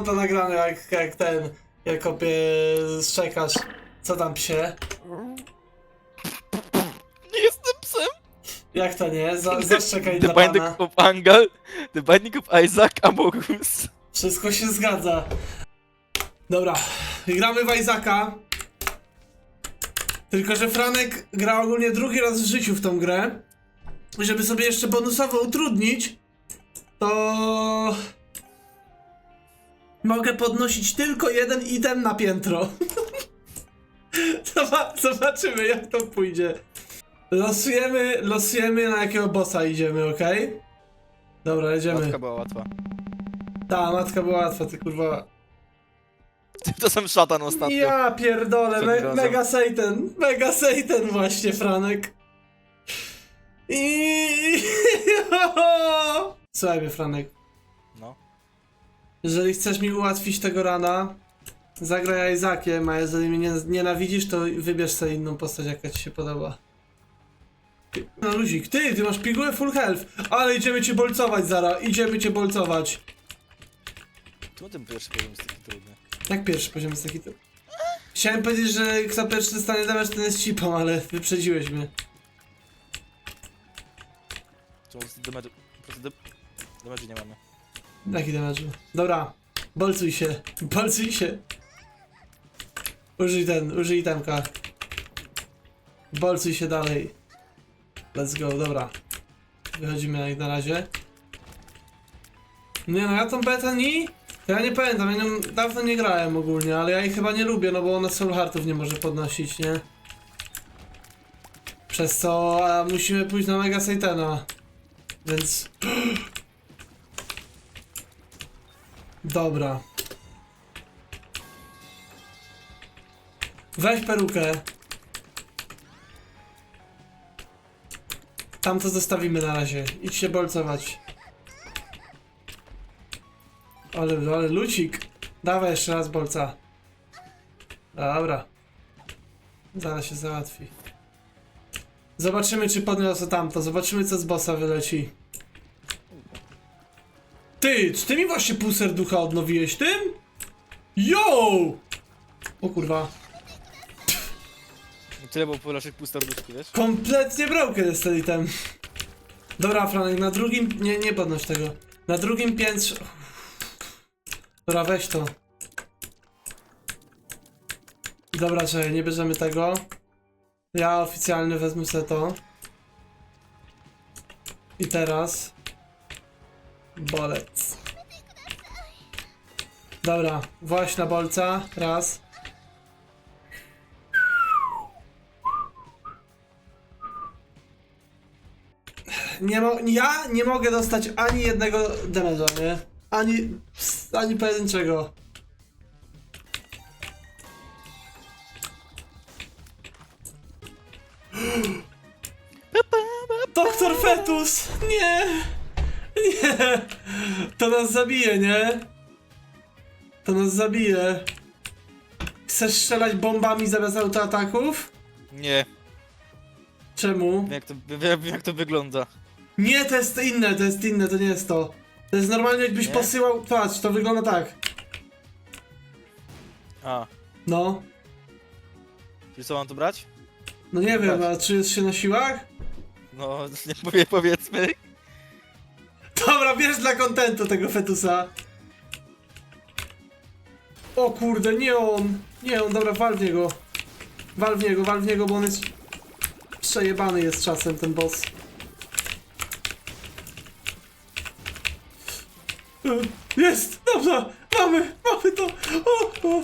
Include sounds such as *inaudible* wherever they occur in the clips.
mam to nagrane jak, jak ten, jak kopie szczekasz. Co tam psie? Nie jestem psem! Jak to nie? Za, zaszczekaj The dla Binding pana. of Angal, The Binding of Isaac, Amogus. Wszystko się zgadza. Dobra, gramy w Isaaca. Tylko, że Franek gra ogólnie drugi raz w życiu w tą grę. Żeby sobie jeszcze bonusowo utrudnić, to... Mogę podnosić tylko jeden item na piętro. *laughs* Zoba- Zobaczymy, jak to pójdzie. Losujemy, losujemy na jakiego bossa idziemy, ok? Dobra, jedziemy. Matka była łatwa. Ta, matka była łatwa, ty kurwa. *laughs* To sam szatan ostatnio. Ja pierdolę, me, mega Satan, mega Satan właśnie, Franek. I... *laughs* Słuchaj mnie, Franek. Jeżeli chcesz mi ułatwić tego rana, zagraj Isaakiem, a jeżeli mnie nie- nienawidzisz, to wybierz sobie inną postać, jaka ci się podoba. No luzik, ty, ty masz pigułę full health, ale idziemy cię bolcować, Zara, idziemy cię bolcować. Czemu ten pierwszy poziom jest taki trudny? Jak pierwszy poziom jest taki to? Chciałem powiedzieć, że kto pierwszy dostanie damage, ten jest cipą, ale wyprzedziłeś mnie. Czemu z damage... Po prostu de- damage nie mamy. Jaki damage? Dobra, bolcuj się, bolcuj się. Użyj ten, użyj temka. Bolcuj się dalej. Let's go, dobra. Wychodzimy jak na razie. Nie no, ja tą nie... to Ja nie pamiętam, ja dawno nie grałem ogólnie, ale ja jej chyba nie lubię, no bo ona soul heartów nie może podnosić, nie? Przez co musimy pójść na Mega Satana. Więc... Dobra. Weź perukę. Tam to zostawimy na razie. Idź się bolcować. Ale, ale lucik. Dawaj jeszcze raz bolca. Dobra. Zaraz się załatwi. Zobaczymy, czy podniosę tamto. Zobaczymy, co z bossa wyleci. Ty, czy ty mi właśnie pół serducha odnowiłeś tym? Yo! O kurwa. Tyle było po naszych pusterduszki, wiesz? Kompletnie broken jest ten item. Dobra, Franek, na drugim... Nie, nie podnoś tego. Na drugim piętrze... Dobra, weź to. Dobra, czekaj, nie bierzemy tego. Ja oficjalnie wezmę sobie to. I teraz... Bolec. Dobra, właśnie na bolca. Raz. Nie mo ja nie mogę dostać ani jednego damage'a, nie? Ani, ani pojedynczego. To nas zabije, nie? To nas zabije. Chcesz strzelać bombami zamiast autoataków? Nie, Czemu? wiem jak to, wiem, jak to wygląda. Nie, to jest inne, to jest inne, to nie jest to. To jest normalnie jakbyś Nie? posyłał. Patrz, to wygląda tak. A, No. czyli co mam tu brać? No nie wiem, a czy jest się na siłach? No, *laughs* nie powie, powiedzmy. Dobra, bierz dla kontentu tego fetusa. O kurde, nie on. Nie on, dobra, wal w niego. Wal w niego, wal w niego, bo on jest... Przejebany jest czasem ten boss. E, Jest! Dobra! Mamy! Mamy to! O, o.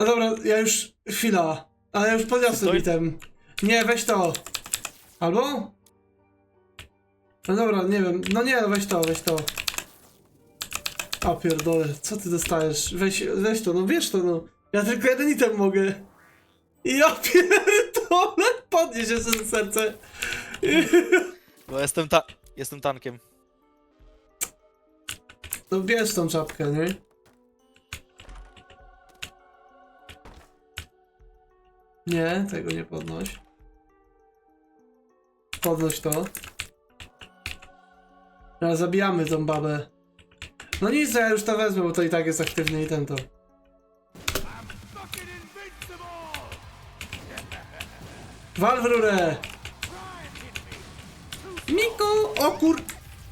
No dobra, ja już... Chwila. Ale ja już podniosłem Stoi? item. Nie, weź to. Albo? No dobra, nie wiem. No nie, weź to, weź to. A pierdolę, co ty dostajesz? Weź, weź to, no wiesz to, no. Ja tylko jeden item mogę. Ja pierdolę, podnieś jeszcze to serce. Bo jestem ta... Jestem tankiem. No bierz tą czapkę, nie? Nie, tego nie podnoś. Podnoś to. Teraz zabijamy tą babę. No nic, ja już to wezmę, bo to i tak jest aktywny i ten to. Wal w rurę! Miku! O kur...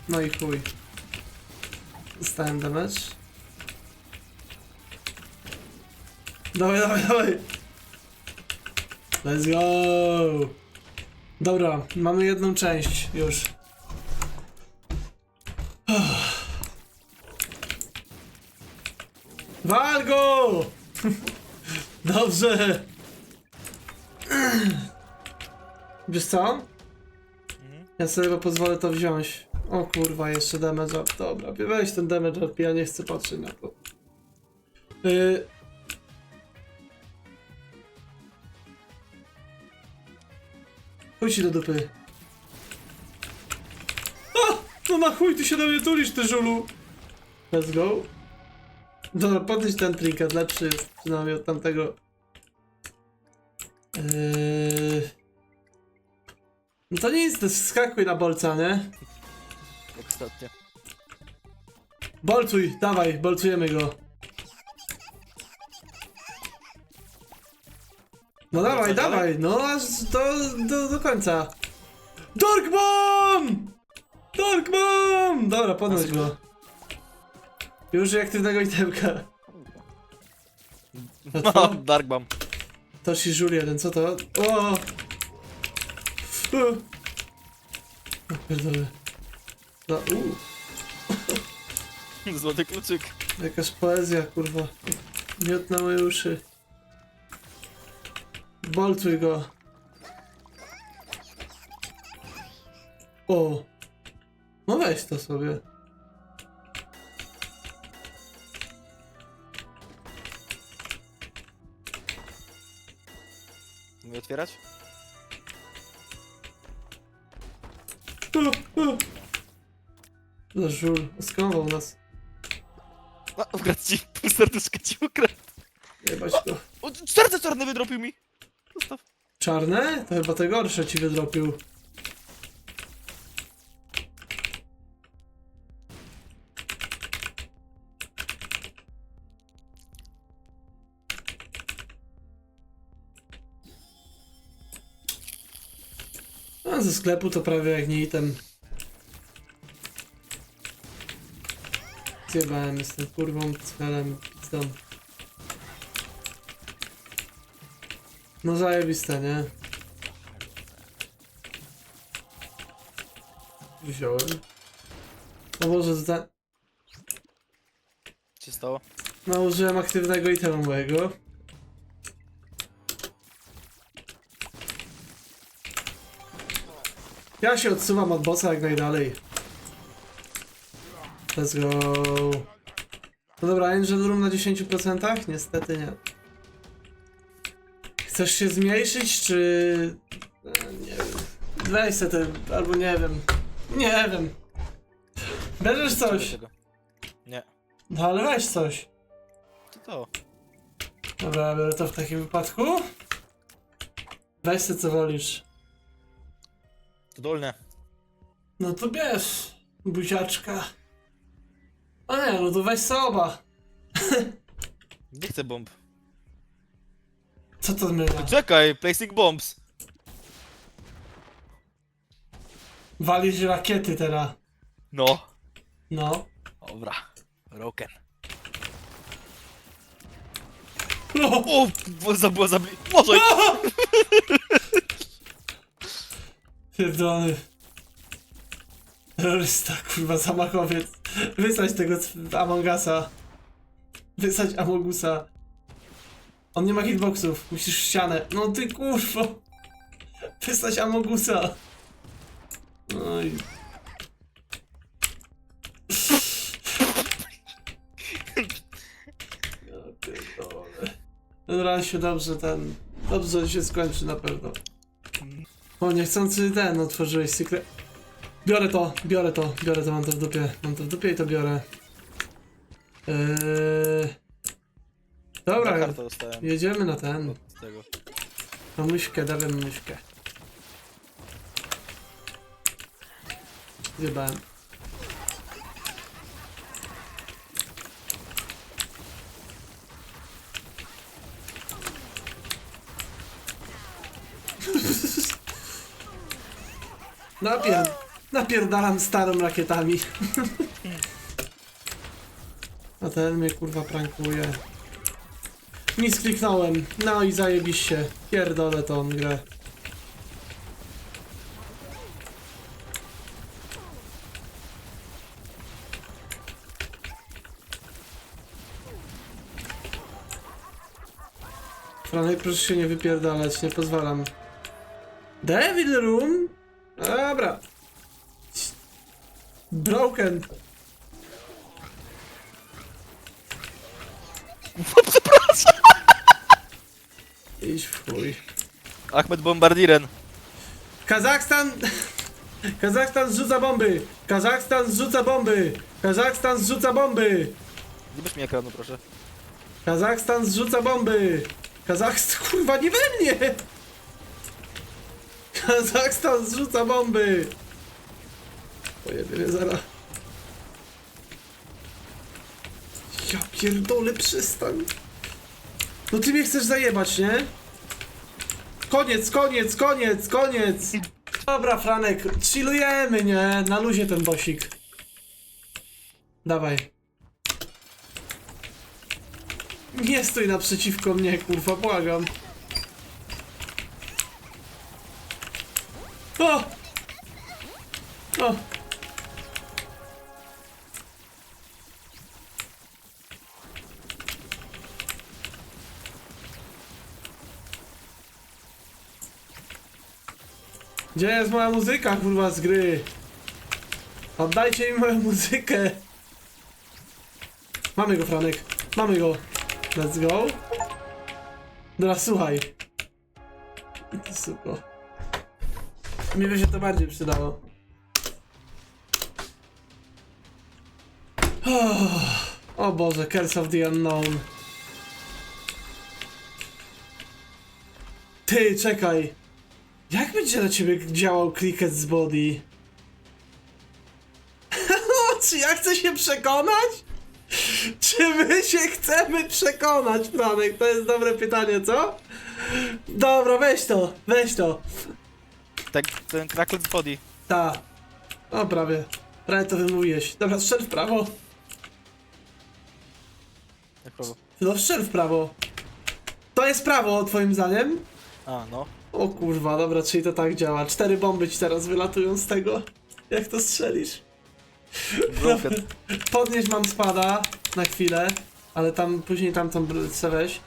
No i chuj. Dostałem damage. Dawaj, dawaj, dawaj! Let's go! Dobra, mamy jedną część już. Wal go! *laughs* Dobrze! Wiesz co? Mhm. Ja sobie chyba pozwolę to wziąć. O kurwa, jeszcze damage up. Dobra, weź ten damage up, ja nie chcę patrzeć na to. Yy... Ci do dupy. A! No na chuj ty się do mnie tulisz, ty żulu! Let's go. Dobra, podnieś ten trinket, lepszy jest przynajmniej od tamtego. Yy... No to nic, to skakuj na bolca, nie? Jak ostatnio. Bolcuj, dawaj, bolcujemy go. No dawaj, dawaj, no aż do, do, do końca. Dark Bomb! Dark Bomb! Dobra, podnoś go. Już aktywnego itemka. *laughs* No, co? Dark Bomb. To ci żul jeden, co to? O! U. O, pierdolę. No, u. *laughs* Złoty kluczyk. Jakaś poezja, kurwa. Miód na moje uszy. Boltuj go. O! No weź to sobie. Mogę otwierać? Za żul. Skąwał nas. A, ukradł ci. Pół serduszka ci ukradł. Jebać go. O, serce czarne wydropił mi. Zostaw. Czarne? To chyba te gorsze ci wydropił. A ze sklepu to prawie jak nie item. Zjebałem, jestem kurwą, celem, zdam. No zajebiste, nie? Wziąłem. O Boże, zda... Co się stało? nałożyłem aktywnego itemu mojego. Ja się odsuwam od bossa jak najdalej. Let's go. No dobra, Angel Room na 10%? Niestety nie. Chcesz się zmniejszyć, czy... Nie wiem. Weź se albo nie wiem. Nie wiem. Bierzesz coś? Nie. No ale weź coś. To to. Dobra, biorę to w takim wypadku. Weź se co wolisz. To dolne. No to bierz, buziaczka. O nie, no to weź se oba. *laughs* Nie chcę bomb. Co to zmienia? Czekaj, placing bombs. Walisz rakiety teraz. No. No. Dobra. Roken. No. O, bo za było. Może! *laughs* Pierdolony. Terrorysta, kurwa, zamachowiec. Wysać tego Amongasa. Wysać Amogusa. On nie ma hitboxów, musisz w ścianę. No ty kurwo. Wysać Amogusa. I... Ja pierdolę. Ten się dobrze ten... Dobrze się skończy na pewno. O, niechcący ten otworzyłeś secret. Biorę to, biorę to, biorę to, mam to w dupie. Mam to w dupie i to biorę. Eee... Dobra, kartę dostałem. jedziemy na ten. Od tego. Na myszkę, dawaj myszkę. Zjebałem. Napier... Napierdalam starą rakietami. A ten mnie kurwa prankuje. Nic kliknąłem. No i zajebiście. Pierdolę tą grę. Franek, proszę się nie wypierdalać, nie pozwalam. Devil Room? Dobra. Broken. Idź w chuj. Ahmed Bombardiren. Kazachstan... Kazachstan zrzuca bomby! Kazachstan zrzuca bomby! Kazachstan zrzuca bomby! Nie bierz mi ekranu, proszę. Kazachstan zrzuca bomby! Kazachstan... *laughs* Kurwa, nie we mnie! Kazachstan zrzuca bomby! Pojebie mnie zaraz. Ja pierdolę, przestań. No ty mnie chcesz zajebać, nie? Koniec, koniec, koniec, koniec! Dobra, Franek, chillujemy, nie? Na luzie ten bosik. Dawaj. Nie stój naprzeciwko mnie, kurwa, błagam. O! O! Gdzie jest moja muzyka, kurwa, z gry? Oddajcie mi moją muzykę. Mamy go, Franek. Mamy go. Let's go. Dobra, słuchaj. Suko. Mi by się to bardziej przydało. Oh, o Boże, Curse of the Unknown. Ty, czekaj. Jak będzie na ciebie działał clicket z body? *laughs* Czy ja chcę się przekonać? Czy my się chcemy przekonać, Franek? To jest dobre pytanie, co? Dobra, weź to, weź to. Ten cracklet body. Ta. O, prawie. Prawie to wymówiłeś. Dobra, strzel w prawo. Jak prawo. No, strzel w prawo. To jest prawo, twoim zdaniem? A, no. O kurwa, dobra, czyli to tak działa. Cztery bomby ci teraz wylatują z tego. Jak to strzelisz? Broken. *laughs* Podnieść mam spada na chwilę, ale tam później tamtą brudce weź.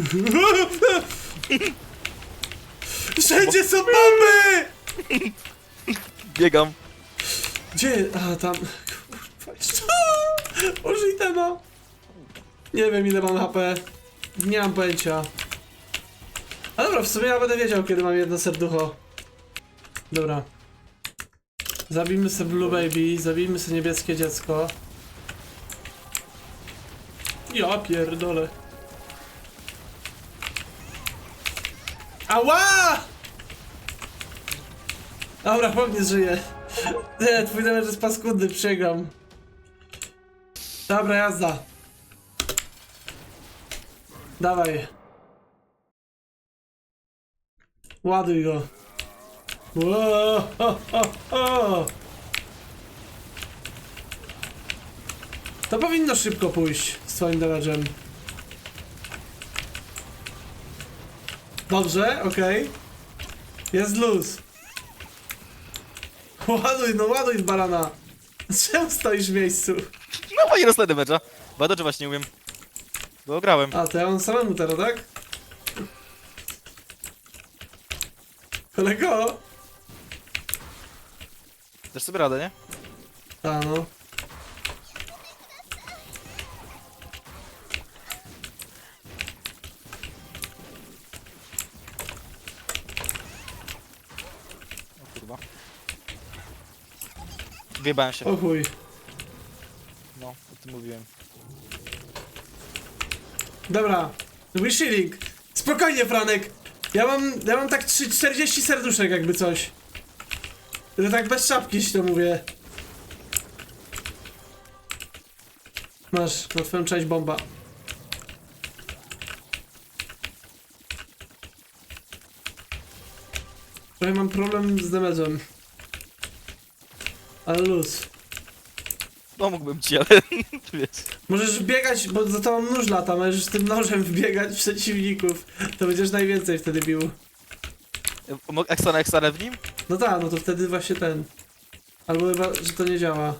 *laughs* Wszędzie są bomby! Biegam. Gdzie? A, tam. Kurwa, jeszcze. *laughs* Użyj tema. Nie wiem ile mam HP. Nie mam pojęcia. A dobra, w sumie ja będę wiedział kiedy mam jedno serducho. Dobra. Zabijmy sobie Blue Baby, zabijmy sobie niebieskie dziecko. Ja pierdolę. Ała! Dobra, chłop żyje. *laughs* Nie, twój damage jest paskudny, przegram. Dobra, jazda. Dawaj. Ładuj go. Ło, ho, ho, ho. To powinno szybko pójść z twoim damage'em. Dobrze, okej. Jest luz. Ładuj, no ładuj w barana. Czemu stoisz w miejscu? No, bo nie rosnę damage'a. Badaczy właśnie umiem. Bo grałem. A, to ja mam samemu teraz, tak? Kolego? Dasz sobie radę, nie? A, no. Kurwa. Wjebałem się. O chuj. No, o tym mówiłem. Dobra. Wishing. Spokojnie, Franek. Ja mam, ja mam tak trzy- 40 serduszek, jakby coś. To tak bez szapki ci to mówię. Masz na twoją część bomba. Trochę mam problem z damage'em. Ale luz. Pomógłbym ci, ale *laughs* wiesz. Możesz biegać, bo za to mam nóż lata, możesz tym nożem wbiegać w przeciwników. To będziesz najwięcej wtedy bił. Eksana, eksana w nim? No tak, no to wtedy właśnie ten. Albo chyba, że to nie działa.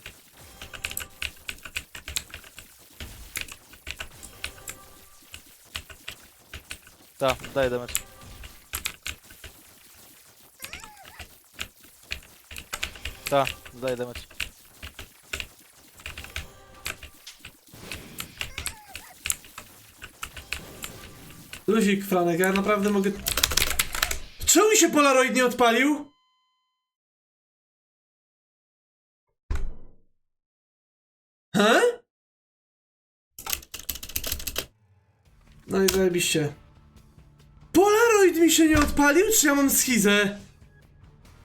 Tak, daję damage. Tak, daję damage. Luzik, Franek, ja naprawdę mogę... Czemu mi się Polaroid nie odpalił? He? No i zajebiście. Polaroid mi się nie odpalił, czy ja mam schizę?